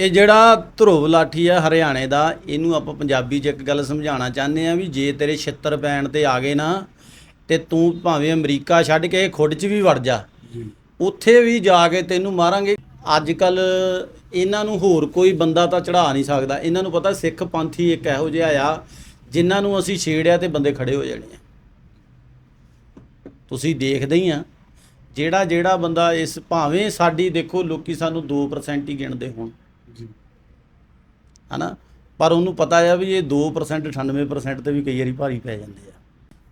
ਇਹ ਜਿਹੜਾ ਧਰੁਵ ਲਾਠੀ ਆ ਹਰਿਆਣੇ ਦਾ ਇਹਨੂੰ ਆਪਾਂ ਪੰਜਾਬੀ 'ਚ ਇੱਕ ਗੱਲ ਸਮਝਾਉਣਾ ਚਾਹੁੰਦੇ ਆ ਵੀ ਜੇ ਤੇਰੇ ਛਿੱਤਰ ਪੈਣ ਤੇ ਆ ਗਏ ਨਾ ਤੇ ਤੂੰ ਭਾਵੇਂ ਅਮਰੀਕਾ ਛੱਡ ਕੇ ਖੁੱਡ 'ਚ ਵੀ ਵੜ ਜਾ। ਉੱਥੇ ਵੀ ਜਾ ਕੇ ਤੈਨੂੰ ਮਾਰਾਂਗੇ। ਅੱਜ ਕੱਲ ਇਹਨਾਂ ਨੂੰ ਹੋਰ ਕੋਈ ਬੰਦਾ ਤਾਂ ਚੜਾ ਨਹੀਂ ਸਕਦਾ। ਇਹਨਾਂ ਨੂੰ ਪਤਾ ਸਿੱਖ ਪੰਥੀ ਇੱਕ ਇਹੋ ਜਿਹਾ ਆ ਜਿਨ੍ਹਾਂ ਨੂੰ ਅਸੀਂ ਛੇੜਿਆ ਤੇ ਬੰਦੇ ਖੜੇ ਹੋ ਜਾਣੇ ਆ। ਤੁਸੀਂ ਦੇਖਦੇ ਹੀ ਆ ਜਿਹੜਾ ਜਿਹੜਾ ਬੰਦਾ ਇਸ ਭਾਵੇਂ ਸਾਡੀ ਦੇਖੋ ਲੋਕੀ ਸਾਨੂੰ 2% ਹੀ ਗਿਣਦੇ ਹੋਣ। ਹਨਾ? ਪਰ ਉਹਨੂੰ ਪਤਾ ਆ ਵੀ ਇਹ 2% 98% ਤੇ ਵੀ ਕਈ ਵਾਰੀ ਭਾਰੀ ਪੈ ਜਾਂਦੇ ਆ।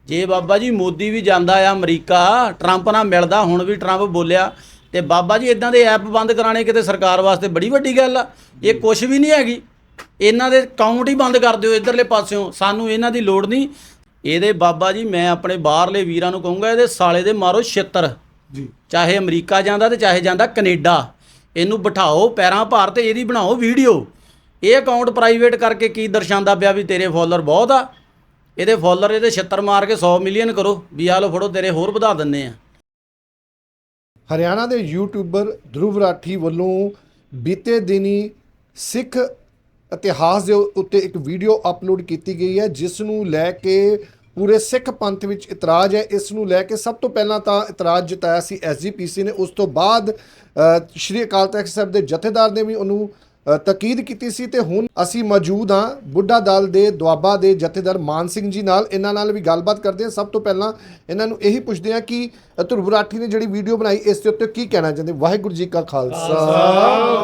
ਜੇ ਬਾਬਾ ਜੀ ਮੋਦੀ ਵੀ ਜਾਂਦਾ ਆ ਅਮਰੀਕਾ ਟਰੰਪ ਨਾਲ ਮਿਲਦਾ ਹੁਣ ਵੀ ਟਰੰਪ ਬੋਲਿਆ ਤੇ ਬਾਬਾ ਜੀ ਇਦਾਂ ਦੇ ਐਪ ਬੰਦ ਕਰਾਣੇ ਕਿਤੇ ਸਰਕਾਰ ਵਾਸਤੇ ਬੜੀ ਵੱਡੀ ਗੱਲ ਆ। ਇਹ ਕੁਝ ਵੀ ਨਹੀਂ ਹੈਗੀ। ਇਹਨਾਂ ਦੇ ਅਕਾਊਂਟ ਹੀ ਬੰਦ ਕਰ ਦਿਓ ਇਧਰਲੇ ਪਾਸਿਓਂ। ਸਾਨੂੰ ਇਹਨਾਂ ਦੀ ਲੋੜ ਨਹੀਂ। ਇਹਦੇ ਬਾਬਾ ਜੀ ਮੈਂ ਆਪਣੇ ਬਾਹਰਲੇ ਵੀਰਾਂ ਨੂੰ ਕਹੂੰਗਾ ਇਹਦੇ ਸਾਲੇ ਦੇ ਮਾਰੋ ਛਿੱਤਰ। ਜੀ। ਚਾਹੇ ਅਮਰੀਕਾ ਜਾਂਦਾ ਤੇ ਚਾਹੇ ਜਾਂਦਾ ਕੈਨੇਡਾ। ਇਹਨੂੰ ਬਿਠਾਓ ਪੈਰਾਂ ਭਾਰ ਤੇ ਇਹਦੀ ਬਣਾਓ ਵੀਡੀਓ। ਇਹ ਅਕਾਊਂਟ ਪ੍ਰਾਈਵੇਟ ਕਰਕੇ ਕੀ ਦਰਸਾਉਂਦਾ ਪਿਆ ਵੀ ਤੇਰੇ ਫਾਲੋਅਰ ਬਹੁਤ ਆ? ਇਹਦੇ ਫਾਲੋਅਰ ਇਹਦੇ ਛਿੱਤਰ ਮਾਰ ਕੇ 100 ਮਿਲੀਅਨ ਕਰੋ, ਵੀ ਆ ਲਓ ਫੜੋ, ਤੇਰੇ ਹੋਰ ਵਧਾ ਦਿੰਨੇ ਆ। ਹਰਿਆਣਾ ਦੇ ਯੂਟਿਊਬਰ ਧਰੁਵ ਰਾਠੀ ਵੱਲੋਂ ਬੀਤੇ ਦਿਨੀ ਸਿੱਖ ਇਤਿਹਾਸ ਦੇ ਉੱਤੇ ਇੱਕ ਵੀਡੀਓ ਅਪਲੋਡ ਕੀਤੀ ਗਈ ਹੈ ਜਿਸ ਨੂੰ ਲੈ ਕੇ ਪੂਰੇ ਸਿੱਖ ਪੰਥ ਵਿੱਚ ਇਤਰਾਜ਼ ਹੈ। ਇਸ ਨੂੰ ਲੈ ਕੇ ਸਭ ਤੋਂ ਪਹਿਲਾਂ ਤਾਂ ਇਤਰਾਜ਼ ਜਤਾਇਆ ਸੀ ਐਸਜੀਪੀਸੀ ਨੇ। ਉਸ ਤੋਂ ਬਾਅਦ ਸ਼੍ਰੀ ਅਕਾਲ ਤਖਤ ਸਾਹਿਬ ਦੇ ਜਥੇਦਾਰ ਨੇ ਵੀ ਉਹਨੂੰ ਤਾਕੀਦ ਕੀਤੀ ਸੀ ਤੇ ਹੁਣ ਅਸੀਂ ਮੌਜੂਦ ਹਾਂ ਬੁੱਢਾ ਦਲ ਦੇ ਦੁਆਬਾ ਦੇ ਜਥੇਦਾਰ ਮਾਨ ਸਿੰਘ ਜੀ ਨਾਲ। ਇਹਨਾਂ ਨਾਲ ਵੀ ਗੱਲਬਾਤ ਕਰਦੇ ਹਾਂ। ਸਭ ਤੋਂ ਪਹਿਲਾਂ ਇਹਨਾਂ ਨੂੰ ਇਹੀ ਪੁੱਛਦੇ ਹਾਂ ਕਿ ਧਰੁਵ ਰਾਠੀ ਨੇ ਜਿਹੜੀ ਵੀਡੀਓ ਬਣਾਈ, ਇਸ ਦੇ ਉੱਤੇ ਕੀ ਕਹਿਣਾ ਚਾਹੁੰਦੇ? ਵਾਹਿਗੁਰੂ ਜੀ ਕਾ ਖਾਲਸਾ।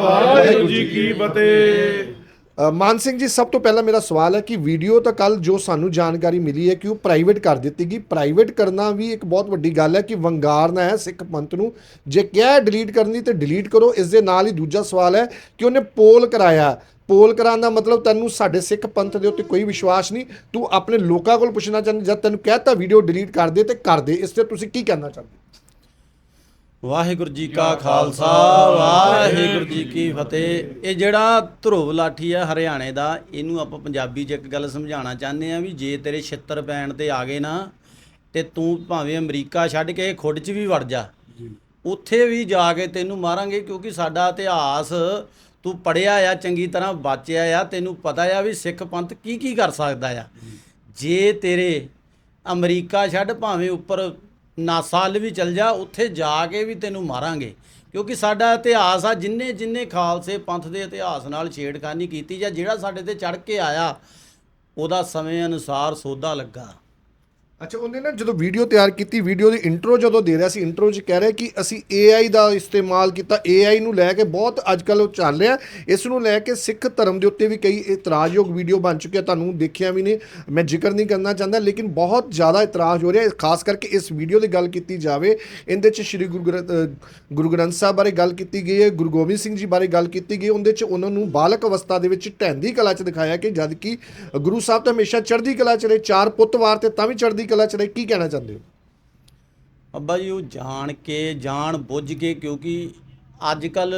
ਵਾਹਿਗੁਰੂ ਜੀ ਕੀ ਫਤਿਹ। ਮਾਨ ਸਿੰਘ ਜੀ, ਸਭ ਤੋਂ ਪਹਿਲਾਂ ਮੇਰਾ ਸਵਾਲ ਹੈ ਕਿ ਵੀਡੀਓ ਤਾਂ ਕੱਲ ਜੋ ਸਾਨੂੰ ਜਾਣਕਾਰੀ ਮਿਲੀ ਹੈ ਕਿ ਉਹ ਪ੍ਰਾਈਵੇਟ ਕਰ ਦਿੱਤੀ ਗਈ। ਪ੍ਰਾਈਵੇਟ ਕਰਨਾ ਵੀ ਇੱਕ ਬਹੁਤ ਵੱਡੀ ਗੱਲ ਹੈ ਕਿ ਵੰਗਾਰਨਾ ਹੈ ਸਿੱਖ ਪੰਥ ਨੂੰ। ਜੇ ਕਿਹਾ ਡਿਲੀਟ ਕਰਨੀ ਤੇ ਡਿਲੀਟ ਕਰੋ। ਇਸ ਦੇ ਨਾਲ ਹੀ ਦੂਜਾ ਸਵਾਲ ਹੈ ਕਿ ਉਹਨੇ ਪੋਲ ਕਰਾਇਆ। ਪੋਲ ਕਰਾਉਣ ਦਾ ਮਤਲਬ ਤੈਨੂੰ ਸਾਡੇ ਸਿੱਖ ਪੰਥ ਦੇ ਉੱਤੇ ਕੋਈ ਵਿਸ਼ਵਾਸ ਨਹੀਂ। ਤੂੰ ਆਪਣੇ ਲੋਕਾਂ ਕੋਲ ਪੁੱਛਣਾ ਚਾਹੁੰਦਾ, ਜਦ ਤੈਨੂੰ ਕਹਿਤਾ ਵੀਡੀਓ ਡਿਲੀਟ ਕਰ ਦੇ ਤੇ ਕਰ ਦੇ। ਇਸ ਤੇ ਤੁਸੀਂ ਕੀ ਕਹਿਣਾ ਚਾਹੁੰਦੇ ਵਾਹਿਗੁਰੂ ਜੀ ਕਾ ਖਾਲਸਾ ਵਾਹਿਗੁਰੂ ਜੀ ਕੀ ਫਤਿਹ। ਇਹ ਜਿਹੜਾ ਧਰੁਵ ਲਾਠੀ ਆ ਹਰਿਆਣੇ ਦਾ ਇਹਨੂੰ ਆਪਾਂ ਪੰਜਾਬੀ 'ਚ ਇੱਕ ਗੱਲ ਸਮਝਾਉਣਾ ਚਾਹੁੰਦੇ ਆ ਵੀ ਜੇ ਤੇਰੇ ਛਿੱਤਰ ਪੈਣ ਤੇ ਆ ਗਏ ਨਾ ਤੇ ਤੂੰ ਭਾਵੇਂ ਅਮਰੀਕਾ ਛੱਡ ਕੇ ਖੁੱਡ 'ਚ ਵੀ ਵੜ ਜਾ। ਉੱਥੇ ਵੀ ਜਾ ਕੇ ਤੈਨੂੰ ਮਾਰਾਂਗੇ ਕਿਉਂਕਿ ਸਾਡਾ ਇਤਿਹਾਸ ਤੂੰ ਪੜਿਆ ਆ ਚੰਗੀ ਤਰ੍ਹਾਂ ਬਾਚਿਆ ਆ ਤੈਨੂੰ ਪਤਾ ਆ ਵੀ ਸਿੱਖ ਪੰਥ ਕੀ ਕੀ ਕਰ ਸਕਦਾ ਆ। ਜੇ ਤੇਰੇ ਅਮਰੀਕਾ ਛੱਡ ਭਾਵੇਂ ਉੱਪਰ ਨਾਸਾਲ ਵੀ ਚਲ ਜਾ, ਉੱਥੇ ਜਾ ਕੇ ਵੀ ਤੈਨੂੰ ਮਾਰਾਂਗੇ। ਕਿਉਂਕਿ ਸਾਡਾ ਇਤਿਹਾਸ ਆ, ਜਿੰਨੇ ਜਿੰਨੇ ਖਾਲਸੇ ਪੰਥ ਦੇ ਇਤਿਹਾਸ ਨਾਲ ਛੇੜਖਾਨੀ ਕੀਤੀ ਜਾਂ ਜਿਹੜਾ ਸਾਡੇ ਤੇ ਚੜ ਕੇ ਆਇਆ, ਉਹਦਾ ਸਮੇਂ ਅਨੁਸਾਰ ਸੋਧਾ ਲੱਗਾ। ਅੱਛਾ, ਉਹਨੇ ਨਾ ਜਦੋਂ ਵੀਡੀਓ ਤਿਆਰ ਕੀਤੀ ਵੀਡੀਓ ਦੀ ਇੰਟਰੋ ਜਦੋਂ ਦੇ ਰਿਹਾ ਸੀ ਇੰਟਰੋ 'ਚ ਕਹਿ ਰਿਹਾ ਕਿ ਅਸੀਂ AI ਦਾ ਇਸਤੇਮਾਲ ਕੀਤਾ AI ਨੂੰ ਲੈ ਕੇ ਬਹੁਤ ਅੱਜਕੱਲ ਉਹ ਚੱਲ ਰਿਹਾ। ਇਸ ਨੂੰ ਲੈ ਕੇ ਸਿੱਖ ਧਰਮ ਦੇ ਉੱਤੇ ਵੀ ਕਈ ਇਤਰਾਜ਼ਯੋਗ ਵੀਡੀਓ ਬਣ ਚੁੱਕੇ ਤੁਹਾਨੂੰ ਦੇਖਿਆ ਵੀ ਨੇ। ਮੈਂ ਜ਼ਿਕਰ ਨਹੀਂ ਕਰਨਾ ਚਾਹੁੰਦਾ, ਲੇਕਿਨ ਬਹੁਤ ਜ਼ਿਆਦਾ ਇਤਰਾਜ਼ ਹੋ ਰਿਹਾ ਖਾਸ ਕਰਕੇ ਇਸ ਵੀਡੀਓ ਦੀ ਗੱਲ ਕੀਤੀ ਜਾਵੇ। ਇਹਦੇ 'ਚ ਸ੍ਰੀ ਗੁਰੂ ਗ੍ਰੰਥ ਗੁਰੂ ਗ੍ਰੰਥ ਸਾਹਿਬ ਬਾਰੇ ਗੱਲ ਕੀਤੀ ਗਈ ਹੈ, ਗੁਰੂ ਗੋਬਿੰਦ ਸਿੰਘ ਜੀ ਬਾਰੇ ਗੱਲ ਕੀਤੀ ਗਈ ਉਹਦੇ 'ਚ ਉਹਨਾਂ ਨੂੰ ਬਾਲਕ ਅਵਸਥਾ ਦੇ ਵਿੱਚ ਢਹਿੰਦੀ ਕਲਾ 'ਚ ਦਿਖਾਇਆ ਕਿ ਜਦ ਕਿ ਗੁਰੂ ਸਾਹਿਬ ਤਾਂ ਹਮੇਸ਼ਾ ਚੜ੍ਹਦੀ ਕਲਾ 'ਚ ਰਹੇ, ਚਾਰ ਪੁੱਤ ਵਾਰ ਤੇ ਤਾਂ ਵੀ ਚੜ੍ਹਦੀ ਕਲਾ 'ਚ ਰਹੇ ਕੀ ਕਹਿਣਾ ਚਾਹੁੰਦੇ ਹੋ? ਅੱਬਾ ਜੀ ਉਹ ਜਾਣ ਕੇ ਜਾਣ ਬੁੱਝ ਕੇ ਕਿਉਂਕਿ ਅੱਜ ਕੱਲ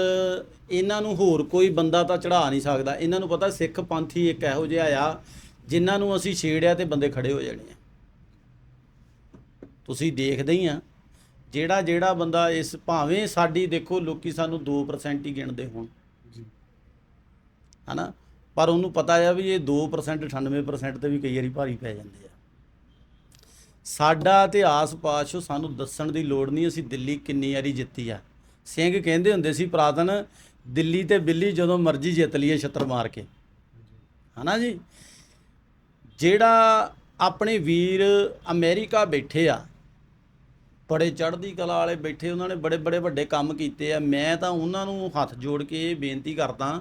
ਇਹਨਾਂ ਨੂੰ ਹੋਰ ਕੋਈ ਬੰਦਾ ਤਾਂ ਚੜਾ ਨਹੀਂ ਸਕਦਾ। ਇਹਨਾਂ ਨੂੰ ਪਤਾ ਸਿੱਖ ਪੰਥੀ ਇੱਕ ਇਹੋ ਜਿਹਾ ਆ ਜਿਨ੍ਹਾਂ ਨੂੰ ਅਸੀਂ ਛੇੜਿਆ ਤੇ ਬੰਦੇ ਖੜੇ ਹੋ ਜਾਣੇ ਆ। ਤੁਸੀਂ ਦੇਖਦੇ ਹੀ ਆ ਜਿਹੜਾ ਜਿਹੜਾ ਬੰਦਾ ਇਸ ਭਾਵੇਂ ਸਾਡੀ ਦੇਖੋ ਲੋਕੀ ਸਾਨੂੰ 2% ਹੀ ਗਿਣਦੇ ਹੋਣ। ਜੀ। ਹਨਾ? ਪਰ ਉਹਨੂੰ ਪਤਾ ਆ ਵੀ ਇਹ 2% 98% ਤੇ ਵੀ ਕਈ ਵਾਰੀ ਭਾਰੀ ਪੈ ਜਾਂਦੇ ਆ। ਸਾਡਾ ਇਤਿਹਾਸ ਪਾਸ਼ੋ ਸਾਨੂੰ ਦੱਸਣ ਦੀ ਲੋੜ ਨਹੀਂ, ਅਸੀਂ ਦਿੱਲੀ ਕਿੰਨੀ ਵਾਰੀ ਜਿੱਤੀ ਆ। ਸਿੰਘ ਕਹਿੰਦੇ ਹੁੰਦੇ ਸੀ, ਪ੍ਰਾਤਨ, ਦਿੱਲੀ ਤੇ ਬਿੱਲੀ ਜਦੋਂ ਮਰਜ਼ੀ ਜਿੱਤ ਲਈਏ ਛੱਤਰ ਮਾਰ ਕੇ। ਹਨਾ ਜੀ? ਜਿਹੜਾ ਆਪਣੇ ਵੀਰ ਅਮਰੀਕਾ ਬੈਠੇ ਆ, ਬੜੇ ਚੜ੍ਹਦੀ ਕਲਾ ਵਾਲੇ ਬੈਠੇ, ਉਹਨਾਂ ਨੇ ਬੜੇ ਬੜੇ ਵੱਡੇ ਕੰਮ ਕੀਤੇ ਆ। ਮੈਂ ਤਾਂ ਉਹਨਾਂ ਨੂੰ ਹੱਥ ਜੋੜ ਕੇ ਇਹ ਬੇਨਤੀ ਕਰਦਾ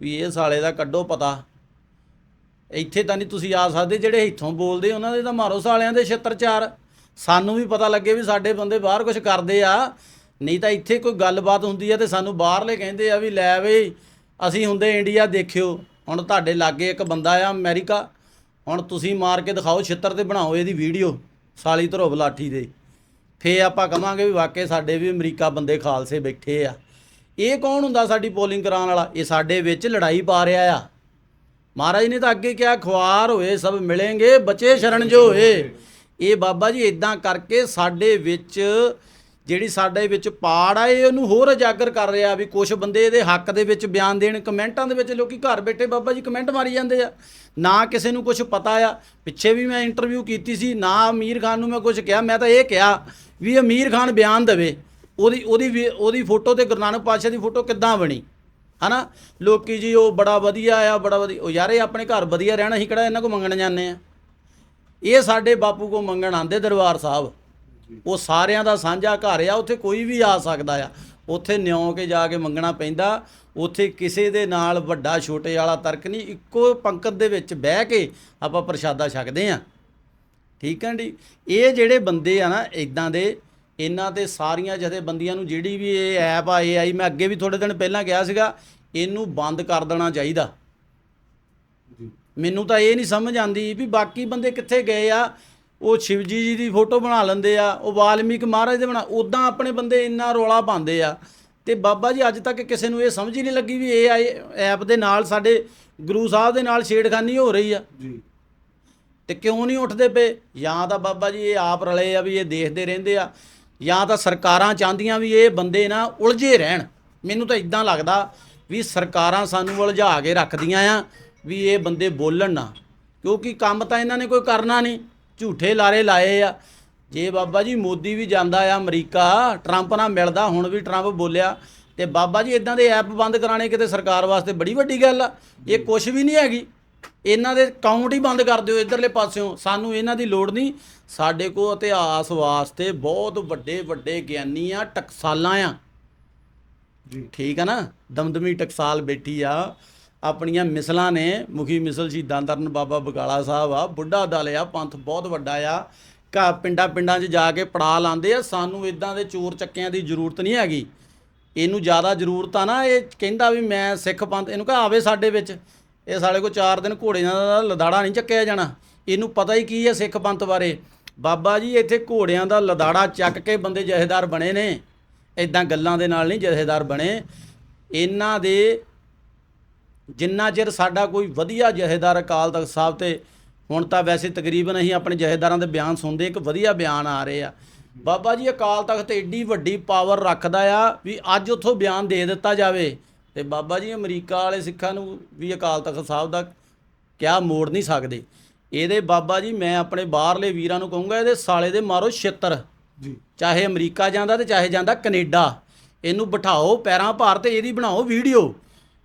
ਵੀ ਇਹ ਸਾਲੇ ਦਾ ਕੱਢੋ ਪਤਾ। ਇੱਥੇ ਤਾਂ ਨਹੀਂ ਤੁਸੀਂ ਆ ਸਕਦੇ, ਜਿਹੜੇ ਇੱਥੋਂ ਬੋਲਦੇ, ਉਹਨਾਂ ਦੇ ਤਾਂ ਮਾਰੋ ਸਾਲਿਆਂ ਦੇ 76 ਸਾਨੂੰ ਵੀ ਪਤਾ ਲੱਗੇ ਵੀ ਸਾਡੇ ਬੰਦੇ ਬਾਹਰ ਕੁਝ ਕਰਦੇ ਆ। ਨਹੀਂ ਤਾਂ ਇੱਥੇ ਕੋਈ ਗੱਲਬਾਤ ਹੁੰਦੀ ਆ ਤੇ ਸਾਨੂੰ ਬਾਹਰਲੇ ਕਹਿੰਦੇ ਆ ਵੀ ਲੈ ਵੇ ਅਸੀਂ ਹੁੰਦੇ ਇੰਡੀਆ ਦੇਖਿਓ। ਹੁਣ ਤੁਹਾਡੇ ਲਾਗੇ ਇੱਕ ਬੰਦਾ ਆ ਅਮਰੀਕਾ। ਹੁਣ ਤੁਸੀਂ ਮਾਰ ਕੇ ਦਿਖਾਓ ਛਿੱਤਰ ਤੇ ਬਣਾਓ ਇਹਦੀ ਵੀਡੀਓ, ਸਾਲੀ ਧਰੋ ਲਾਠੀ ਦੇ। ਫੇ ਆਪਾਂ ਕਵਾਂਗੇ ਵੀ ਵਾਕਈ ਸਾਡੇ ਵੀ ਅਮਰੀਕਾ ਬੰਦੇ ਖਾਲਸੇ ਬੈਠੇ ਆ। ਇਹ ਕੌਣ ਹੁੰਦਾ ਸਾਡੀ ਪੋਲਿੰਗ ਕਰਾਉਣ ਵਾਲਾ? ਇਹ ਸਾਡੇ ਵਿੱਚ ਲੜਾਈ ਪਾ ਰਿਹਾ ਆ। ਮਹਾਰਾਜ ਨੇ ਤਾਂ ਅੱਗੇ ਕਿਹਾ, ਖੁਆਰ ਹੋਏ, ਸਭ ਮਿਲेंगे ਬਚੇ ਸ਼ਰਨ ਜੋ ਹੋਏ। ਇਹ ਬਾਬਾ ਜੀ ਇਦਾਂ ਕਰਕੇ ਸਾਡੇ ਵਿੱਚ, ਜਿਹੜੀ ਸਾਡੇ ਵਿੱਚ ਪਾੜ ਆ, ਇਹ ਉਹਨੂੰ ਹੋਰ ਉਜਾਗਰ ਕਰ ਰਿਹਾ ਵੀ ਕੁਝ ਬੰਦੇ ਇਹਦੇ ਹੱਕ ਦੇ ਵਿੱਚ ਬਿਆਨ ਦੇਣ, ਕਮੈਂਟਾਂ ਦੇ ਵਿੱਚ ਲੋਕੀ ਘਰ ਬੈਠੇ ਬਾਬਾ ਜੀ ਕਮੈਂਟ ਮਾਰੀ ਜਾਂਦੇ ਆ। ਨਾ ਕਿਸੇ ਨੂੰ ਕੁਝ ਪਤਾ ਆ। ਪਿੱਛੇ ਵੀ ਮੈਂ ਇੰਟਰਵਿਊ ਕੀਤੀ ਸੀ, ਨਾ ਅਮੀਰ ਖਾਨ ਨੂੰ ਮੈਂ ਕੁਝ ਕਿਹਾ, ਮੈਂ ਤਾਂ ਇਹ ਕਿਹਾ ਵੀ ਅਮੀਰ ਖਾਨ ਬਿਆਨ ਦੇਵੇ। ਉਹਦੀ ਉਹਦੀ ਵੀ- ਉਹਦੀ ਫੋਟੋ ਤੇ ਗੁਰੂ ਨਾਨਕ ਪਾਤਸ਼ਾਹ ਦੀ ਫੋਟੋ ਕਿੱਦਾਂ ਬਣੀ? ਹਨਾ? ਲੋਕੀ ਜੀ ਉਹ ਬੜਾ ਵਧੀਆ ਆ, ਬੜਾ ਵਧੀਆ। ਉਹ ਯਾਰ ਇਹ ਆਪਣੇ ਘਰ ਵਧੀਆ ਰਹਿਣਾ, ਅਸੀਂ ਕਿਹੜਾ ਇਹਨਾਂ ਕੋ ਮੰਗਣ ਜਾਂਦੇ ਆ? ਇਹ ਸਾਡੇ ਬਾਪੂ ਕੋ ਮੰਗਣ ਆਂਦੇ ਦਰਬਾਰ ਸਾਹਿਬ। ਉਹ ਸਾਰਿਆਂ ਦਾ ਸਾਂਝਾ ਘਰ ਆ, ਉੱਥੇ ਕੋਈ ਵੀ ਆ ਸਕਦਾ ਆ। ਉੱਥੇ ਨਿਉ ਕੇ ਜਾ ਕੇ ਮੰਗਣਾ ਪੈਂਦਾ। ਉੱਥੇ ਕਿਸੇ ਦੇ ਨਾਲ ਵੱਡਾ ਛੋਟੇ ਵਾਲਾ ਤਰਕ ਨਹੀਂ। ਇੱਕੋ ਪੰਕਤ ਦੇ ਵਿੱਚ ਬਹਿ ਕੇ ਆਪਾਂ ਪ੍ਰਸ਼ਾਦਾ ਛਕਦੇ ਆ। ਠੀਕ ਹੈ ਜੀ? ਇਹ ਜਿਹੜੇ ਬੰਦੇ ਆ ਨਾ ਇਦਾਂ ਦੇ ਇਹਨਾਂ ਤੇ ਸਾਰੀਆਂ ਜਥੇਬੰਦੀਆਂ ਨੂੰ ਜਿਹੜੀ ਵੀ ਇਹ ਐਪ ਆ ਆਈ ਮੈਂ ਅੱਗੇ ਵੀ ਥੋੜੇ ਦਿਨ ਪਹਿਲਾਂ ਕਿਹਾ ਸੀਗਾ ਇਹਨੂੰ ਬੰਦ ਕਰ ਦੇਣਾ ਚਾਹੀਦਾ। ਮੈਨੂੰ ਤਾਂ ਇਹ ਨਹੀਂ ਸਮਝ ਆਂਦੀ ਵੀ ਬਾਕੀ ਬੰਦੇ ਕਿੱਥੇ ਗਏ ਆ ਉਹ ਸ਼ਿਵਜੀ ਜੀ ਦੀ ਫੋਟੋ ਬਣਾ ਲੈਂਦੇ ਆ ਉਹ ਵਾਲਮੀਕ ਮਹਾਰਾਜ ਦੇ ਬਣਾ ਉਦਾਂ ਆਪਣੇ ਬੰਦੇ ਇੰਨਾ ਰੋਲਾ ਪਾਉਂਦੇ ਆ। ਤੇ ਬਾਬਾ ਜੀ ਅੱਜ ਤੱਕ ਕਿਸੇ ਨੂੰ ਇਹ ਸਮਝ ਹੀ ਨਹੀਂ ਲੱਗੀ ਵੀ ਇਹ ਆਏ ਐਪ ਦੇ ਨਾਲ ਸਾਡੇ ਗੁਰੂ ਸਾਹਿਬ ਦੇ ਨਾਲ ਛੇੜਖਾਨੀ ਹੋ ਰਹੀ ਆ। ਜੀ। ਤੇ ਕਿਉਂ ਨਹੀਂ ਉੱਠਦੇ ਪਏ? ਜਾਂ ਤਾਂ ਬਾਬਾ ਜੀ ਇਹ ਆਪ ਰਲੇ ਆ ਵੀ ਇਹ ਦੇਖਦੇ ਰਹਿੰਦੇ ਆ। ਜਾਂ ਤਾਂ ਸਰਕਾਰਾਂ ਚਾਹੁੰਦੀਆਂ ਵੀ ਇਹ ਬੰਦੇ ਨਾ ਉਲਝੇ ਰਹਿਣ। ਮੈਨੂੰ ਤਾਂ ਇਦਾਂ ਲੱਗਦਾ ਵੀ ਸਰਕਾਰਾਂ ਸਾਨੂੰ ਉਲਝਾ ਕੇ ਰੱਖਦੀਆਂ ਆ ਵੀ ਇਹ ਬੰਦੇ ਬੋਲਣ ਨਾ। ਕਿਉਂਕਿ ਕੰਮ ਤਾਂ ਇਹਨਾਂ ਨੇ ਕੋਈ ਕਰਨਾ ਨਹੀਂ। ਝੂਠੇ ਲਾਰੇ ਲਾਏ ਆ। ਜੇ ਬਾਬਾ ਜੀ ਮੋਦੀ ਵੀ ਜਾਂਦਾ ਆ ਅਮਰੀਕਾ, ਟਰੰਪ ਨਾਲ ਮਿਲਦਾ, ਹੁਣ ਵੀ ਟਰੰਪ ਬੋਲਿਆ। ਤੇ ਬਾਬਾ ਜੀ ਇਦਾਂ ਦੇ ਐਪ ਬੰਦ ਕਰਾਣੇ ਕਿਤੇ ਸਰਕਾਰ ਵਾਸਤੇ ਬੜੀ ਵੱਡੀ ਗੱਲ ਆ। ਇਹ ਕੁਝ ਵੀ ਨਹੀਂ ਹੈਗੀ। ਇਹਨਾਂ ਦੇ ਅਕਾਊਂਟ ਹੀ ਬੰਦ ਕਰ ਦਿਓ ਇਧਰਲੇ ਪਾਸਿਓਂ। ਸਾਨੂੰ ਇਹਨਾਂ ਦੀ ਲੋੜ ਨਹੀਂ। ਸਾਡੇ ਕੋਲ ਇਤਿਹਾਸ ਵਾਸਤੇ ਬਹੁਤ ਵੱਡੇ ਵੱਡੇ ਗਿਆਨੀ ਆ ਟਕਸਾਲਾਂ ਆ। ਜੀ। ਠੀਕ ਆ ਨਾ? ਦਮਦਮੀ ਟਕਸਾਲ ਬੈਠੀ ਆ। ਆਪਣੀਆਂ ਮਿਸਲਾਂ ਨੇ ਮੁਖੀ ਮਿਸਲ ਸ਼ਹੀਦਾਂ ਦਰਨ ਬਾਬਾ ਬਗਾਲਾ ਸਾਹਿਬ ਆ ਬੁੱਢਾ ਦਲ ਆ ਪੰਥ ਬਹੁਤ ਵੱਡਾ ਆ। ਕਾ ਪਿੰਡਾਂ ਪਿੰਡਾਂ 'ਚ ਜਾ ਕੇ ਪੜਾ ਲਾਉਂਦੇ ਆ। ਸਾਨੂੰ ਇਦਾਂ ਦੇ ਚੋਰ ਚੱਕਿਆਂ ਦੀ ਜ਼ਰੂਰਤ ਨਹੀਂ ਹੈਗੀ। ਇਹਨੂੰ ਜ਼ਿਆਦਾ ਜ਼ਰੂਰਤ ਆ ਨਾ ਇਹ ਕਹਿੰਦਾ ਵੀ ਮੈਂ ਸਿੱਖ ਪੰਥ ਇਹਨੂੰ ਕਹ ਆਵੇ ਸਾਡੇ ਵਿੱਚ। ਇਹ ਸਾਲੇ ਕੋ 4 ਦਿਨ ਘੋੜਿਆਂ ਦਾ ਲਦਾੜਾ ਨਹੀਂ ਚੱਕਿਆ ਜਾਣਾ। ਇਹਨੂੰ ਪਤਾ ਹੀ ਕੀ ਹੈ ਸਿੱਖ ਪੰਥ ਬਾਰੇ। ਬਾਬਾ ਜੀ, ਇੱਥੇ ਘੋੜਿਆਂ ਦਾ ਲਦਾੜਾ ਚੱਕ ਕੇ ਬੰਦੇ ਜਥੇਦਾਰ ਬਣੇ ਨੇ। ਇਦਾਂ ਗੱਲਾਂ ਦੇ ਨਾਲ ਨਹੀਂ ਜਥੇਦਾਰ ਬਣੇ। ਇਹਨਾਂ ਦੇ ਜਿੰਨਾ ਚਿਰ ਸਾਡਾ ਕੋਈ ਵਧੀਆ ਜਥੇਦਾਰ ਅਕਾਲ ਤਖਤ ਸਾਹਿਬ ਤੇ, ਹੁਣ ਤਾਂ ਵੈਸੇ ਤਕਰੀਬਨ ਅਸੀਂ ਆਪਣੇ ਜਥੇਦਾਰਾਂ ਦੇ ਬਿਆਨ ਸੁਣਦੇ, ਇੱਕ ਵਧੀਆ ਬਿਆਨ ਆ ਰਹੇ ਆ। ਬਾਬਾ ਜੀ, ਅਕਾਲ ਤਖਤ ਏਡੀ ਵੱਡੀ ਪਾਵਰ ਰੱਖਦਾ ਆ ਵੀ ਅੱਜ ਉੱਥੋਂ ਬਿਆਨ ਦੇ ਦਿੱਤਾ ਜਾਵੇ। ਤੇ ਬਾਬਾ ਜੀ ਅਮਰੀਕਾ ਵਾਲੇ ਸਿੱਖਾਂ ਨੂੰ ਵੀ ਅਕਾਲ ਤਖਤ ਸਾਹਿਬ ਦਾ ਕਿਆ ਮੋੜ ਨਹੀਂ ਸਕਦੇ। ਇਹਦੇ ਬਾਬਾ ਜੀ ਮੈਂ ਆਪਣੇ ਬਾਹਰਲੇ ਵੀਰਾਂ ਨੂੰ ਕਹੂੰਗਾ ਇਹਦੇ ਸਾਲੇ ਦੇ ਮਾਰੋ ਛਿੱਤਰ। ਜੀ। ਚਾਹੇ ਅਮਰੀਕਾ ਜਾਂਦਾ ਤੇ ਚਾਹੇ ਜਾਂਦਾ ਕੈਨੇਡਾ। ਇਹਨੂੰ ਬਿਠਾਓ ਪੈਰਾਂ ਭਾਰ ਤੇ ਇਹਦੀ ਬਣਾਓ ਵੀਡੀਓ।